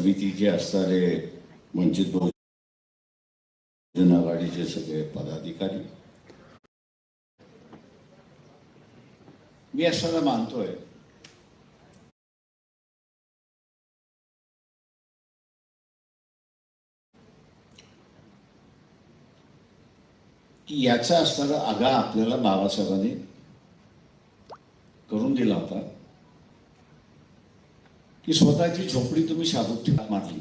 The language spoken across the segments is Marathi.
समितीचे असणारे म्हणजे वंचित बहुजन आघाडीचे सगळे पदाधिकारी. मी असायला मानतोय की याचा असणारा आगा आपल्याला बाबासाहेबांनी करून दिला होता. की स्वतःची झोपडी तुम्ही शाबुती मारली.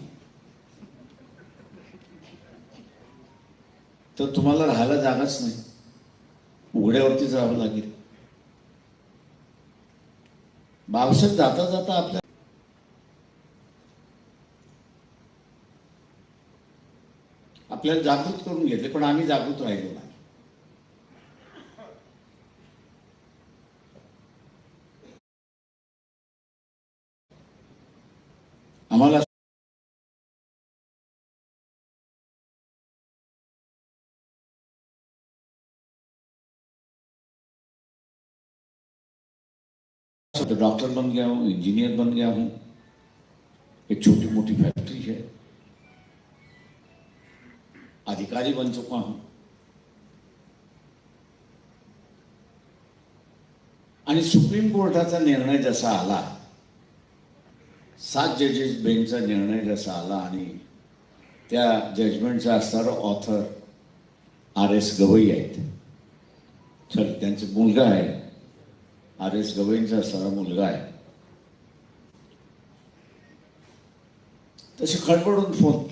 तर तुम्हाला राहायला जागाच नाही. उघड्यावरतीच राहावं लागेल. बाबासाहेब जाता जाता आपल्या आपल्याला जागृत करून घेतले पण आम्ही जागृत राहिलो नाही. आम्हाला डॉक्टर बन गया हूँ इंजीनियर बन गया हूँ एक छोटी मोटी फैक्ट्री है। अधिकारी बन चुका हूं। आणि सुप्रीम कोर्टाचा निर्णय जसा आला सात जजेस बेंचचा निर्णय जसा आला आणि त्या जजमेंटचा असणारा ऑथर आर एस गवई आहेत. तर त्यांचा मुलगा आहे. आर एस गवईंचा असणारा मुलगा आहे. तसे खडबडून फोन.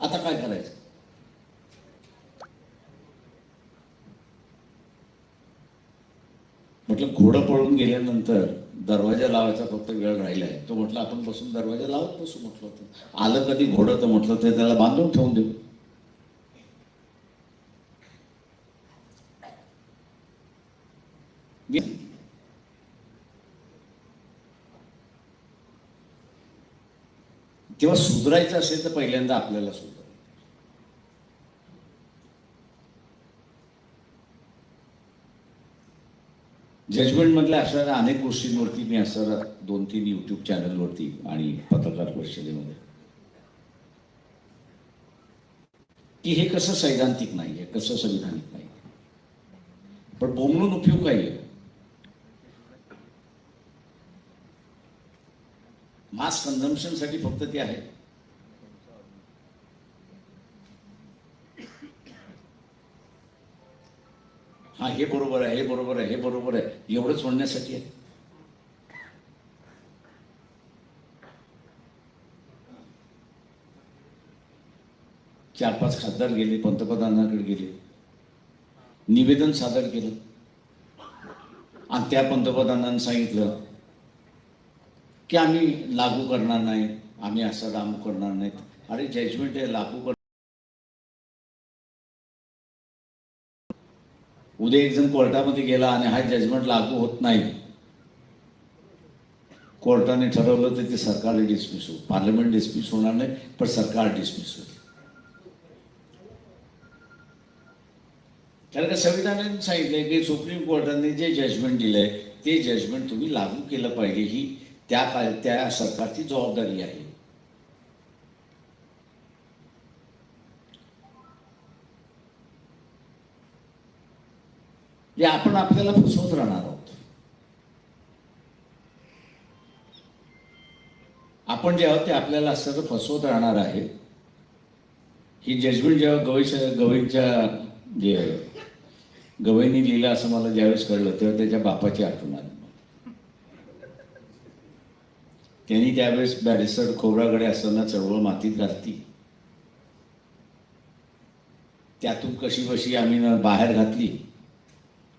आता काय करायचं? म्हटलं घोडं पळून गेल्यानंतर दरवाजा लावायचा फक्त वेळ राहिला आहे. तो म्हटलं आपण बसून दरवाजा लावत बसू म्हटलं होतं. आलं कधी घोडं तर म्हटलं ते त्याला बांधून ठेवून देऊ. तेव्हा सुधरायचं असेल तर पहिल्यांदा आपल्याला सुधर जजमेंट मधल्या असणाऱ्या अनेक गोष्टींवरती मी असणारा दोन तीन यूट्यूब चॅनलवरती आणि पत्रकार परिषदेमध्ये. की हे कसं सैद्धांतिक नाही आहे कसं संविधानिक नाही पण बोमलून उपयोग काय आहे मास कन्झम्पशनसाठी फक्त ते आहे. हा हे बरोबर आहे हे बरोबर आहे हे बरोबर आहे. एवढंच म्हणण्यासाठी आहे. चार पाच खासदार गेले पंतप्रधानाकडे गेले. निवेदन सादर केलं. आणि त्या पंतप्रधानांनी सांगितलं की आम्ही लागू करणार नाही आम्ही असं लागू करणार नाहीत. अरे जजमेंट आहे लागू कर उद्या एक जण कोर्टामध्ये गेला आणि हा जजमेंट लागू होत नाही. कोर्टाने ठरवलं तर ते सरकार डिसमिस होईल. पार्लमेंट डिसमिस होणार नाही पण सरकार डिसमिस होईल. कारण का संविधानाने सांगितलंय की सुप्रीम कोर्टाने जे जजमेंट दिलंय ते जजमेंट तुम्ही लागू केलं पाहिजे. ही त्या काळ त्या सरकारची जबाबदारी आहे. जे आपण आपल्याला फसवत राहणार आहोत. आपण जे आहोत ते आपल्याला असं फसवत राहणार आहे ही जजमेंट जेव्हा गवई गवईच्या जे गवईनी लिहिलं असं मला ज्यावेळेस कळलं तेव्हा त्याच्या बापाची आठवण आली. त्यांनी त्यावेळेस बॅरिस्टर खोबरागडे असताना चळवळ मातीत घातली. त्यातून कशी बशी आम्ही बाहेर घातली.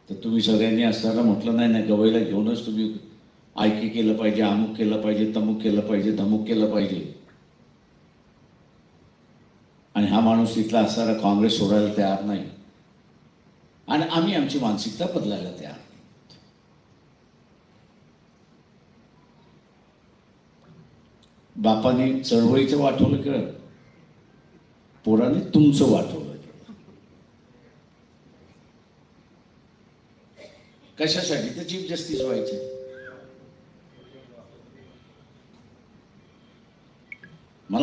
तर तुम्ही सगळ्यांनी असताना म्हटलं नाही नाही गवईला घेऊनच तुम्ही आयकी केलं पाहिजे अमुक केलं पाहिजे तमुक केलं पाहिजे धमुक केलं पाहिजे. आणि हा माणूस तिथला असणारा काँग्रेस सोडायला तयार नाही. आणि आम्ही आमची मानसिकता बदलायला तयार बापाने चळवळीचं वाटवलं केलं. पोराने तुमचं वाटवलं केलं कशासाठी? तर चीफ जस्टिस व्हायचे.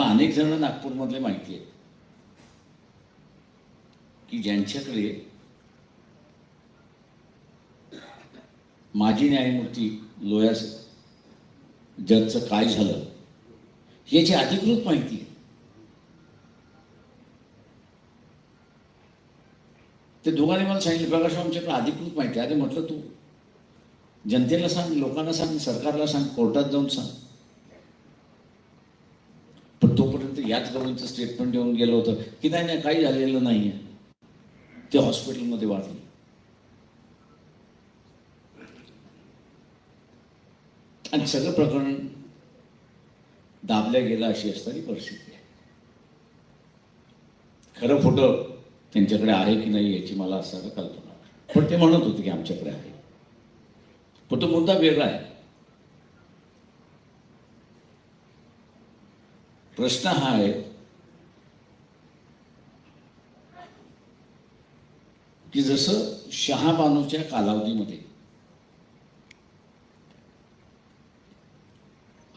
अनेक जण नागपूरमधले माहिती आहेत. की ज्यांच्याकडे माजी न्यायमूर्ती लोया जजचं काय झालं याची अधिकृत माहिती आहे. ते दोघांनी मला सांगितलं प्रकाश आमच्याकडे अधिकृत माहिती आहे. अरे म्हटलं तू जनतेला सांग लोकांना सांग सरकारला सांग कोर्टात जाऊन सांग. पण तोपर्यंत याच गवळीचं स्टेटमेंट देऊन गेलं होतं की नाही नाही काही झालेलं नाही आहे ते हॉस्पिटलमध्ये वाढले. आणि सगळं प्रकरण दाबल्या गेलं अशी असणारी परिस्थिती आहे. खरं फोटो त्यांच्याकडे आहे की नाही याची मला असं कल्पना. पण ते म्हणत होते की आमच्याकडे आहे. पण तो मुद्दा वेगळा आहे. प्रश्न हा आहे की जसं शहाबानूच्या कालावधीमध्ये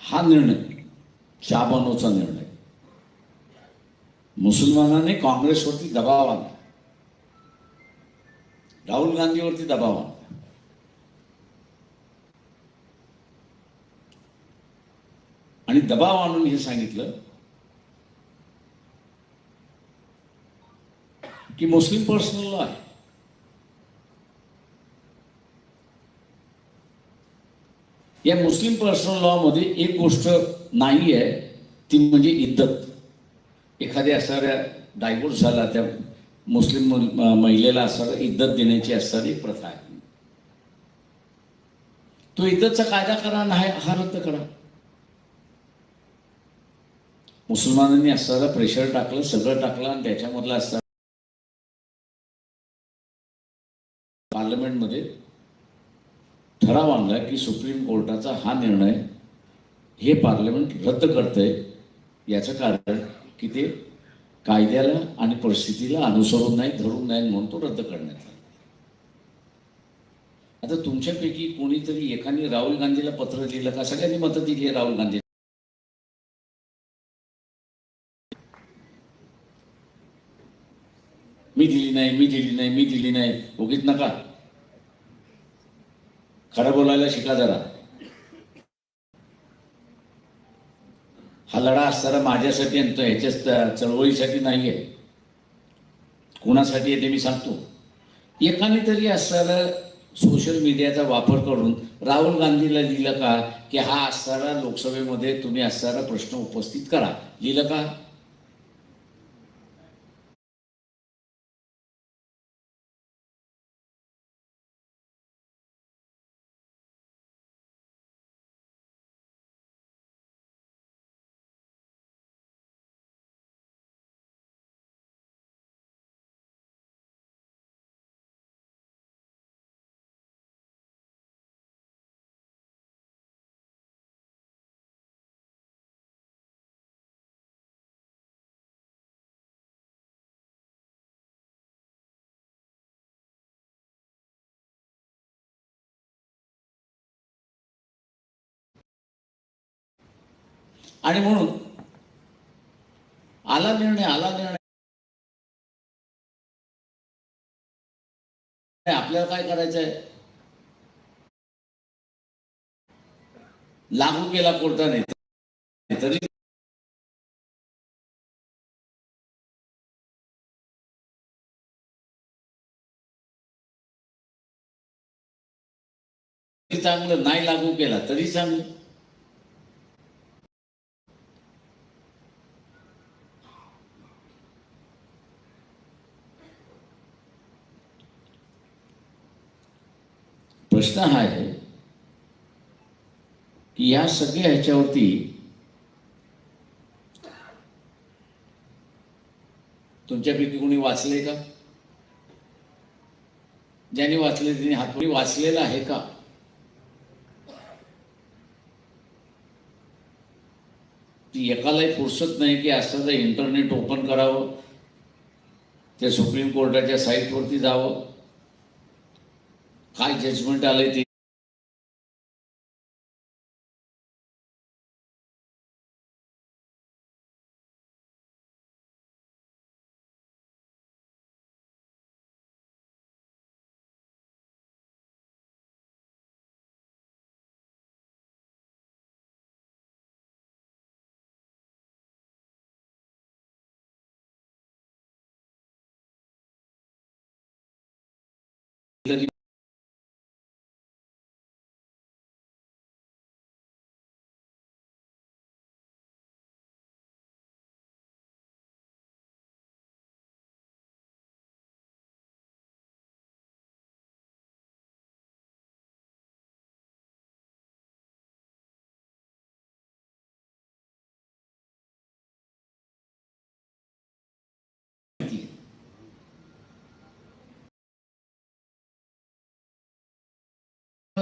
हा निर्णय शहाबानूचा निर्णय मुसलमानाने काँग्रेसवरती दबाव आणला. राहुल गांधीवरती दबाव आणला. आणि दबाव आणून हे सांगितलं की मुस्लिम पर्सनल लॉ आहे. या मुस्लिम पर्सनल लॉमध्ये एक गोष्ट नाही आहे ती म्हणजे इद्दत. एखाद्या असणाऱ्या डायव्होर्स झाला त्या मुस्लिम महिलेला असणारा इद्दत देण्याची असणारी प्रथा आहे. तो इद्दतचा कायदा करा नाही हा रद्द करा. मुसलमानांनी असणारं प्रेशर टाकलं सगळं टाकलं आणि त्याच्यामधलं असणार पार्लमेंटमध्ये ठराव आणला की सुप्रीम कोर्टाचा हा निर्णय हे पार्लमेंट रद्द करतंय याचं कारण की ते कायद्याला आणि परिस्थितीला अनुसरून नाही धरून नाही म्हणून तो रद्द करण्यात आला. आता तुमच्यापैकी कोणीतरी एकाने राहुल गांधीला पत्र लिहिलं का? सगळ्यांनी मतं दिली आहे राहुल गांधी. मी दिली नाही मी दिली नाही मी दिली नाही. उगीत नका. खरं बोलायला शिका जरा. हा लढा असताना माझ्यासाठी आणि ह्याच्याच चळवळीसाठी नाही आहे कोणासाठी आहे ते मी सांगतो. एकाने तरी असणारं सोशल मीडियाचा वापर करून राहुल गांधीला लिहिलं का की हा असणारा लोकसभेमध्ये तुम्ही असणारा प्रश्न उपस्थित करा. लिहिलं का? आणि म्हणून आला निर्णय आला निर्णय. आपल्याला काय करायचंय? लागू केला कोर्टाने. तरी चांगलं नाही लागू केला तरी चांगलं. प्रश्न हा आहे की या सगळ्या ह्याच्यावरती तुमच्यापैकी कोणी वाचले का? ज्यांनी वाचले त्याने हातोडी वाचलेला आहे का? ती एकालाही फुरसत नाही की असं इंटरनेट ओपन करावं त्या सुप्रीम कोर्टाच्या साईटवरती जावं. काय जजमेंट आलंय ते?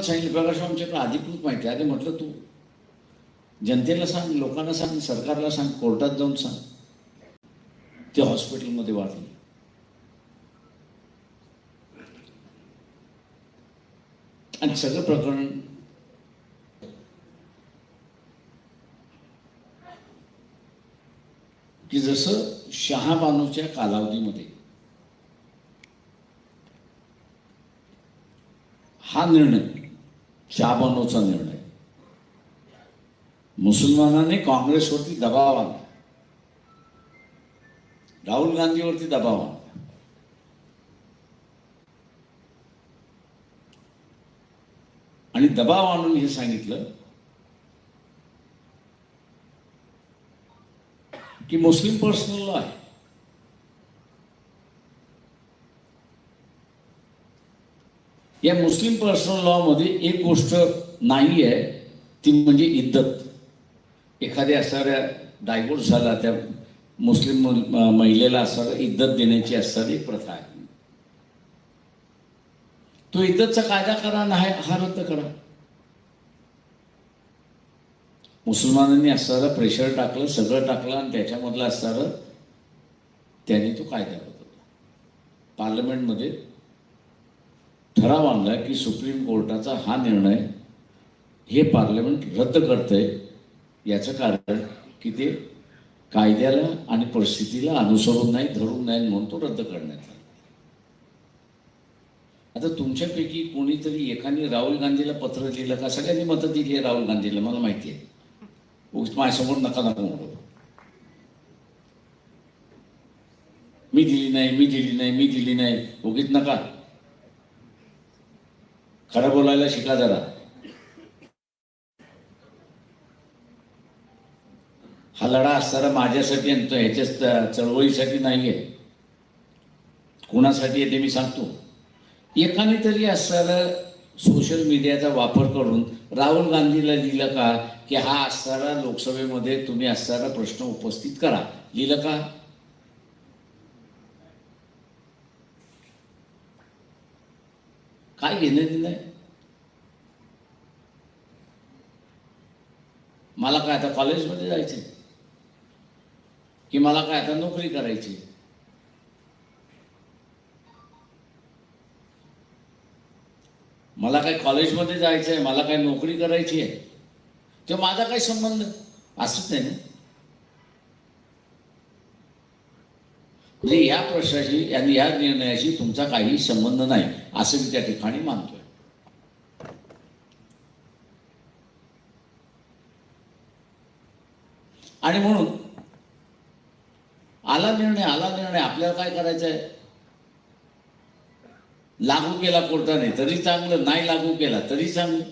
सांगितलं प्रकाश आमच्याकडे अधिकृत माहिती आहे. अरे म्हटलं तू जनतेला सांग लोकांना सांग सरकारला सांग कोर्टात जाऊन सांग. ते हॉस्पिटलमध्ये वाढले. आणि सगळं प्रकरण की जसं शहाबानूच्या कालावधीमध्ये हा निर्णय शहाबानूचा निर्णय. मुसलमानांनी काँग्रेसवरती दबाव आणला. राहुल गांधीवरती दबाव आणला. आणि दबाव आणून हे सांगितलं की मुस्लिम पर्सनल लॉ आहे. या मुस्लिम पर्सनल लॉमध्ये एक गोष्ट नाही आहे ती म्हणजे इद्दत. एखाद्या असणाऱ्या डायव्होर्स झाला त्या मुस्लिम महिलेला असणारा इद्दत देण्याची असणारी एक प्रथा आहे. तो इद्दतचा कायदा करा नाही हा रद्द करा. मुसलमानांनी असणारं प्रेशर टाकलं सगळं टाकलं आणि त्याच्यामधलं असणारं त्याने तो कायदा बदलला पार्लमेंटमध्ये ठराव आणला की सुप्रीम कोर्टाचा हा निर्णय हे पार्लमेंट रद्द करतंय याचं कारण की ते कायद्याला आणि परिस्थितीला अनुसरून नाही धरून नाही म्हणून तो रद्द करण्यात आला. आता तुमच्यापैकी कोणीतरी एकाने राहुल गांधीला पत्र लिहिलं का? सगळ्यांनी मतं दिली आहे राहुल गांधीला मला माहिती आहे. माझ्यासमोर नका नका म्हणतो मी दिली नाही मी दिली नाही मी दिली नाही उगीच नका. खरं बोलायला शिका जरा. हा लढा असताना माझ्यासाठी आणि ह्याच्या चळवळीसाठी नाही आहे कोणासाठी आहे ते मी सांगतो. एकाने तरी असणारं सोशल मीडियाचा वापर करून राहुल गांधीला लिहिलं का की हा असणारा लोकसभेमध्ये तुम्ही असणारा प्रश्न उपस्थित करा. लिहिलं का? काय घेणं दिलं आहे मला काय आता कॉलेजमध्ये जायचं. की मला काय आता नोकरी करायची. मला काय कॉलेजमध्ये जायचं आहे मला काय नोकरी करायची आहे? तो माझा काय संबंध? असंच नाही ना? म्हणजे या प्रश्नाशी आणि या निर्णयाशी तुमचा काही संबंध नाही असं मी त्या ठिकाणी मानतोय. आणि म्हणून आला निर्णय आला निर्णय आपल्याला काय करायचं आहे लागू केला कोर्टाने तरी चांगलं नाही लागू केला तरी चांगलं.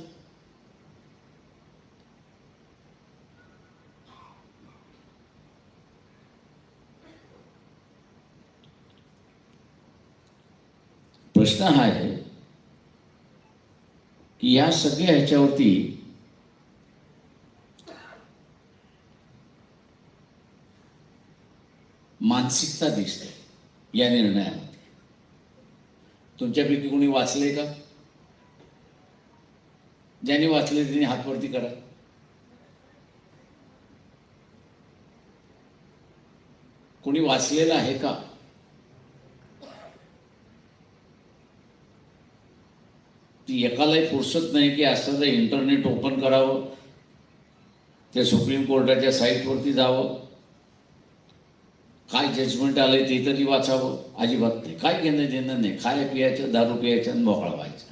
प्रश्न हा आहे की या सगळ्या ह्याच्यावरती मानसिकता दिसते या निर्णयामध्ये. तुमच्यापैकी कोणी वाचले का? ज्यांनी वाचले त्यांनी हातवरती करा. कोणी वाचलेलं आहे का? ती एकालाही फुरसत नाही की असं इंटरनेट ओपन करावं त्या सुप्रीम कोर्टाच्या साईटवरती जावं. काय जजमेंट आलंय ते तरी वाचावं. अजिबात नाही. काय घेणं देणं नाही. खाय पियाचं दारू पियाचं आणि मोकळा व्हायचं.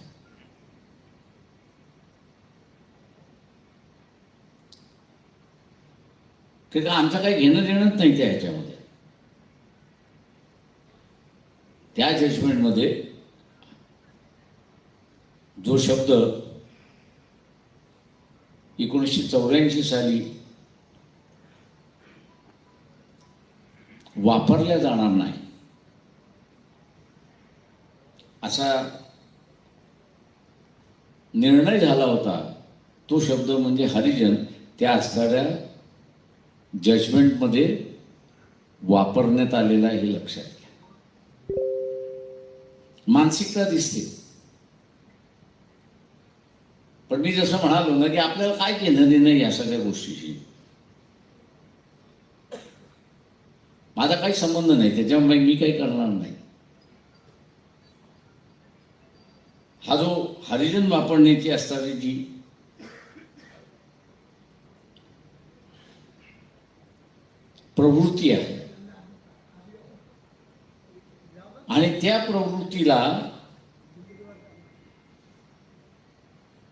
ते का आमचं काही घेणं देणंच नाही त्या ह्याच्यामध्ये. त्या जजमेंटमध्ये जो शब्द एकोणीसशे चौऱ्याऐंशी साली वापरल्या जाणार नाही असा निर्णय झाला होता. तो शब्द म्हणजे हरिजन. त्या असणाऱ्या जजमेंटमध्ये वापरण्यात आलेला आहे हे लक्षात घ्या. मानसिकता दिसते. पण मी जसं म्हणालो ना की आपल्याला काय घेणं देणं या सगळ्या गोष्टीशी? माझा काही संबंध नाही त्याच्यामुळे मी काही करणार नाही. हा जो हरिजन वापरण्याची असणारी जी प्रवृत्ती आहे आणि त्या प्रवृत्तीला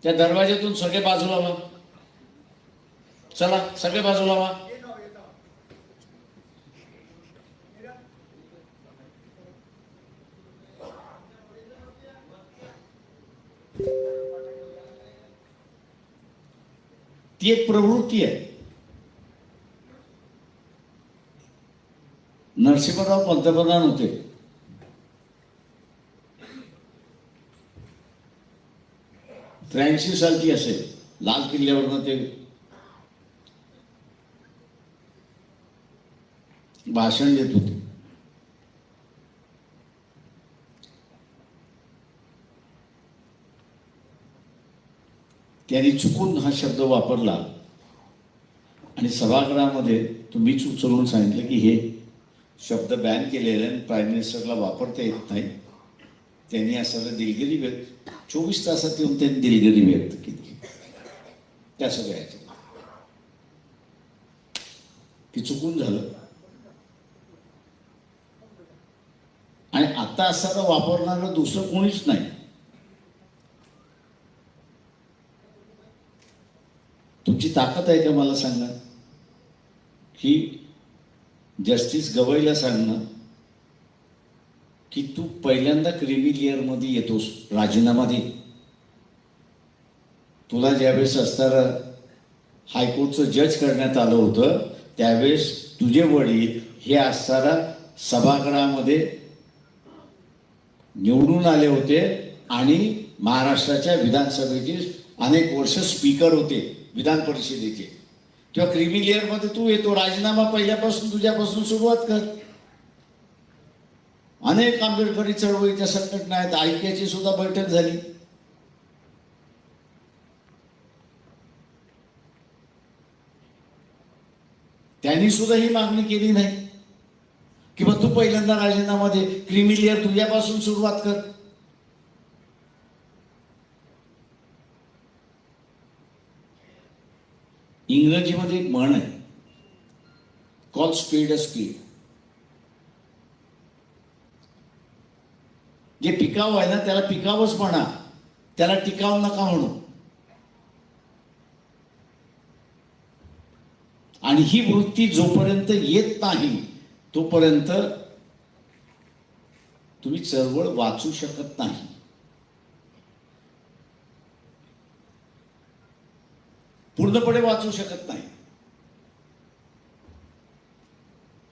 त्या दरवाज्यातून सगळे बाजूला व्हा चला सगळे बाजूला व्हा ती एक प्रवृत्ती आहे. नरसिंहराव पंतप्रधान होते. त्र्याऐंशी सालची असेल. लाल किल्ल्यावरनं ते भाषण देत होते. त्यांनी चुकून हा शब्द वापरला आणि सभागृहामध्ये तुम्हीच उचलून सांगितलं की हे शब्द बॅन केलेले आणि प्राईम मिनिस्टरला वापरता येत नाही. त्यांनी असं दिलगिरी व्यक्त चोवीस तासात येऊन त्यांनी दिलगिरी व्यक्त केली. त्या सगळ्याच्या की चुकून झालं. आणि आता असताना वापरणारं दुसरं कोणीच नाही. तुमची ताकद आहे का मला सांगा की जस्टिस गवईला सांगणं? की तू पहिल्यांदा क्रिमी लेअरमध्ये येतोस राजीनामा दे तुला ज्यावेळेस असताना हायकोर्टचं जज करण्यात आलं होतं त्यावेळेस तुझे वडील हे असताना सभागृहामध्ये निवडून आले होते आणि महाराष्ट्राच्या विधानसभेचे अनेक वर्ष स्पीकर होते विधान परिषदेचे. तेव्हा क्रिमी लेअरमध्ये तू येतो राजीनामा पहिल्यापासून तुझ्यापासून सुरुवात कर. अनेक आंबेडकरी चळवळीच्या संघटना आहेत ऐक्याची सुद्धा बैठक झाली. त्यांनी सुद्धा ही मागणी केली नाही. किंवा तू पहिल्यांदा राजीनामा दे क्रिमी तुझ्यापासून सुरुवात कर. इंग्रजीमध्ये एक म्हण आहे. कॉल स्पीड स्पीड जे पिकाव आहे ना त्याला पिकावच म्हणा. त्याला टिकाव नका म्हणू. आणि ही वृत्ती जोपर्यंत येत नाही तोपर्यंत तुम्ही चळवळ वाचू शकत नाही. पूर्णपणे वाचू शकत नाही.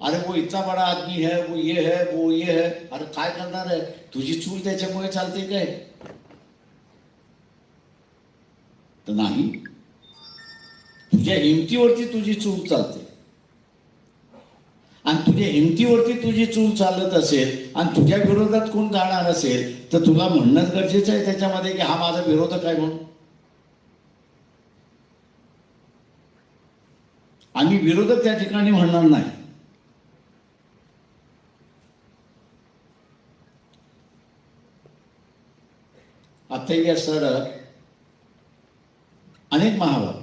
अरे वो इतना बड़ा आदमी है वो ये है वो ये है। अरे काय करणार आहे तुझी चूल त्याच्यामुळे चालते काय? तर नाही. तुझ्या हिमतीवरती तुझी चूल चालते. आणि तुझ्या हिमतीवरती तुझी चूल चालत असेल आणि तुझ्या विरोधात कोण जाणार असेल तर तुला म्हणणं गरजेचं आहे त्याच्यामध्ये की हा माझा विरोधक आहे म्हणून. आम्ही विरोधक त्या ठिकाणी म्हणणार नाही. आताही असणारं अनेक महाभारत.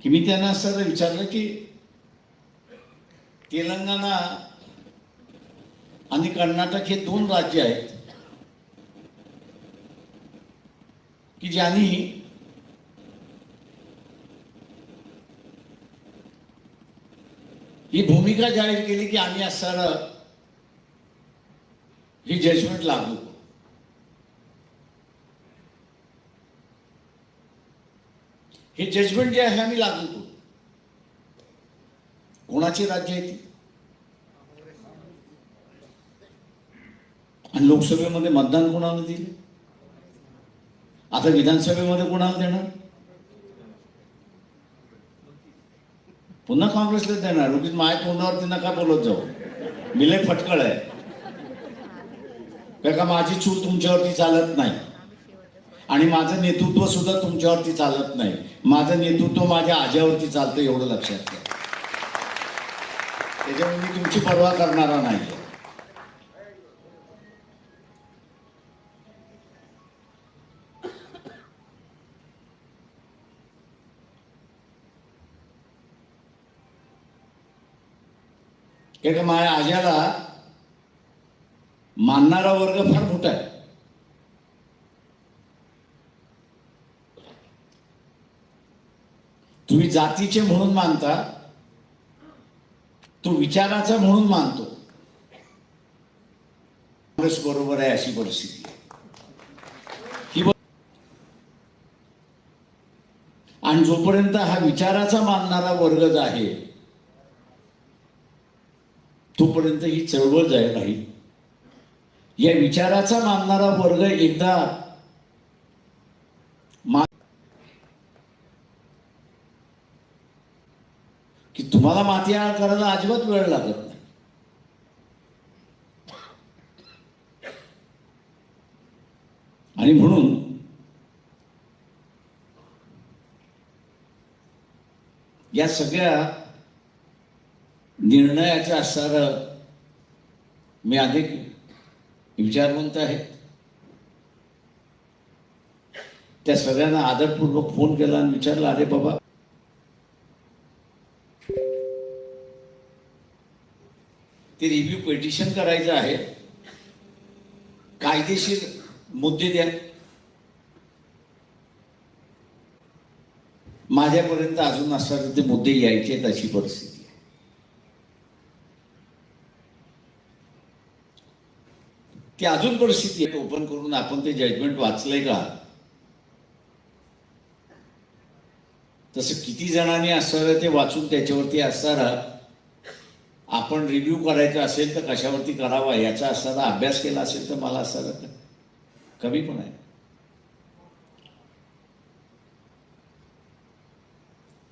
की मी त्यांना असं विचारलं की तेलंगणा आणि कर्नाटक हे दोन राज्य आहेत की ज्यांनी ही भूमिका जाहीर केली की आम्ही असणारं ही जजमेंट लागू करू. हे जजमेंट जे आहे आम्ही लागू करू. कोणाची राज्य आहे ती? आणि लोकसभेमध्ये मतदान कोणाला दिले? आता विधानसभेमध्ये कोणाला देणार? पुन्हा काँग्रेसला देणार. उगीच माय तोंडावरती नका बोलत जाऊ. मिले फटकळ आहे. का माझी चूल तुमच्यावरती चालत नाही. आणि माझं नेतृत्व सुद्धा तुमच्यावरती चालत नाही. माझं नेतृत्व माझ्या आज्यावरती चालतं एवढं लक्षात घ्या त्याच्यामुळे मी तुमची पर्वा करणारा नाही माझ्या आज्याला मानणारा वर्ग फार मोठा आहे. तुम्ही जातीचे म्हणून मानता तो विचाराचा म्हणून मानतो. काँग्रेस बरोबर आहे अशी परिस्थिती आणि जोपर्यंत हा विचाराचा मानणारा वर्ग जो आहे तोपर्यंत ही चळवळ जाय राहील. या विचाराचा मानणारा वर्ग एकदा मा की तुम्हाला माती आळ करायला अजिबात वेळ लागत नाही. आणि म्हणून या सगळ्या निर्णयाचं असणारं मी अधिक विचारवंत आहेत. त्या सगळ्यांना आदरपूर्वक फोन केला आणि विचारला अरे बाबा ते रिव्ह्यू पेटिशन करायचं आहे. कायदेशीर मुद्दे द्या. माझ्यापर्यंत अजून असतात ते मुद्दे यायचे आहेत अशी परिस्थिती आहे ती अजून परिस्थिती आहे. ओपन करून आपण ते जजमेंट वाचलंय का? तसं किती जणांनी असणारं ते वाचून त्याच्यावरती असणारा आपण रिव्ह्यू करायचा असेल तर कशावरती करावा? याचा असणारा अभ्यास केला असेल तर मला असणारा कमी पण आहे.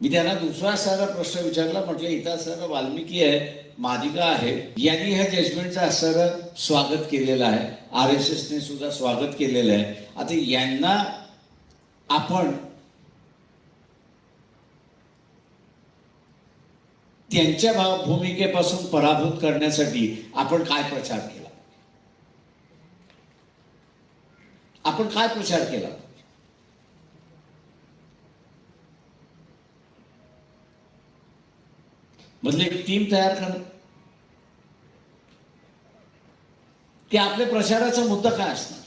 मी त्यांना दुसरा सारा प्रश्न विचारला म्हटलं इथं सर वाल्मिकी आहे मादिका आहे. यांनी ह्या जजमेंटचं असणारं स्वागत केलेलं आहे. आर एस एसने सुद्धा स्वागत केलेलं आहे. आता यांना आपण त्यांच्या भाव- भूमिकेपासून पराभूत करण्यासाठी आपण काय प्रचार केला? आपण काय प्रचार केला? मधले एक टीम तयार करणं. ते आपल्या प्रचाराचा मुद्दा काय असणार?